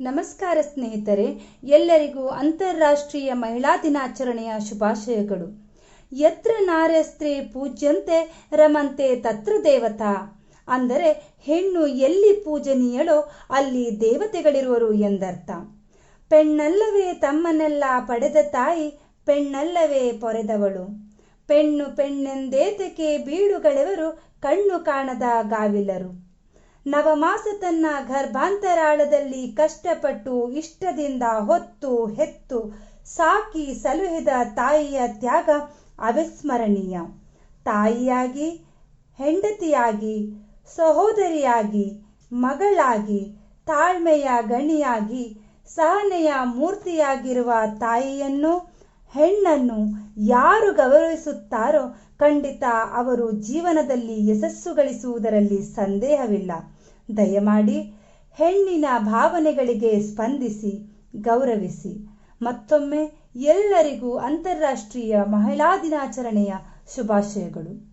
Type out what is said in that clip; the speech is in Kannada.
ನಮಸ್ಕಾರ ಸ್ನೇಹಿತರೆ, ಎಲ್ಲರಿಗೂ ಅಂತಾರಾಷ್ಟ್ರೀಯ ಮಹಿಳಾ ದಿನಾಚರಣೆಯ ಶುಭಾಶಯಗಳು. ಯತ್ರ ನಾರ್ಯಸ್ತ್ರೀ ಪೂಜ್ಯಂತೆ ರಮಂತೆ ತತ್ರ ದೇವತಾ. ಅಂದರೆ, ಹೆಣ್ಣು ಎಲ್ಲಿ ಪೂಜನೀಯಳೋ ಅಲ್ಲಿ ದೇವತೆಗಳಿರುವರು ಎಂದರ್ಥ. ಪೆಣ್ಣಲ್ಲವೇ ತಮ್ಮನ್ನೆಲ್ಲ ಪಡೆದ ತಾಯಿ, ಪೆಣ್ಣಲ್ಲವೇ ಪೊರೆದವಳು. ಪೆಣ್ಣು ಪೆಣ್ಣೆಂದೇತಕ್ಕೆ ಬೀಳುಗಳೆವರು ಕಣ್ಣು ಕಾಣದ ಗಾವಿಲರು. ನವಮಾಸ ತನ್ನ ಗರ್ಭಾಂತರಾಳದಲ್ಲಿ ಕಷ್ಟಪಟ್ಟು ಇಷ್ಟದಿಂದ ಹೊತ್ತು ಹೆತ್ತು ಸಾಕಿ ಸಲುಹಿದ ತಾಯಿಯ ತ್ಯಾಗ ಅವಿಸ್ಮರಣೀಯ. ತಾಯಿಯಾಗಿ, ಹೆಂಡತಿಯಾಗಿ, ಸಹೋದರಿಯಾಗಿ, ಮಗಳಾಗಿ, ತಾಳ್ಮೆಯ ಗಣಿಯಾಗಿ, ಸಹನೆಯ ಮೂರ್ತಿಯಾಗಿರುವ ತಾಯಿಯನ್ನು ಹೆಣ್ಣನ್ನು ಯಾರು ಗೌರವಿಸುತ್ತಾರೋ ಖಂಡಿತ ಅವರು ಜೀವನದಲ್ಲಿ ಯಶಸ್ಸು ಗಳಿಸುವುದರಲ್ಲಿ ಸಂದೇಹವಿಲ್ಲ. ದಯಮಾಡಿ ಹೆಣ್ಣಿನ ಭಾವನೆಗಳಿಗೆ ಸ್ಪಂದಿಸಿ, ಗೌರವಿಸಿ. ಮತ್ತೊಮ್ಮೆ ಎಲ್ಲರಿಗೂ ಅಂತಾರಾಷ್ಟ್ರೀಯ ಮಹಿಳಾ ದಿನಾಚರಣೆಯ ಶುಭಾಶಯಗಳು.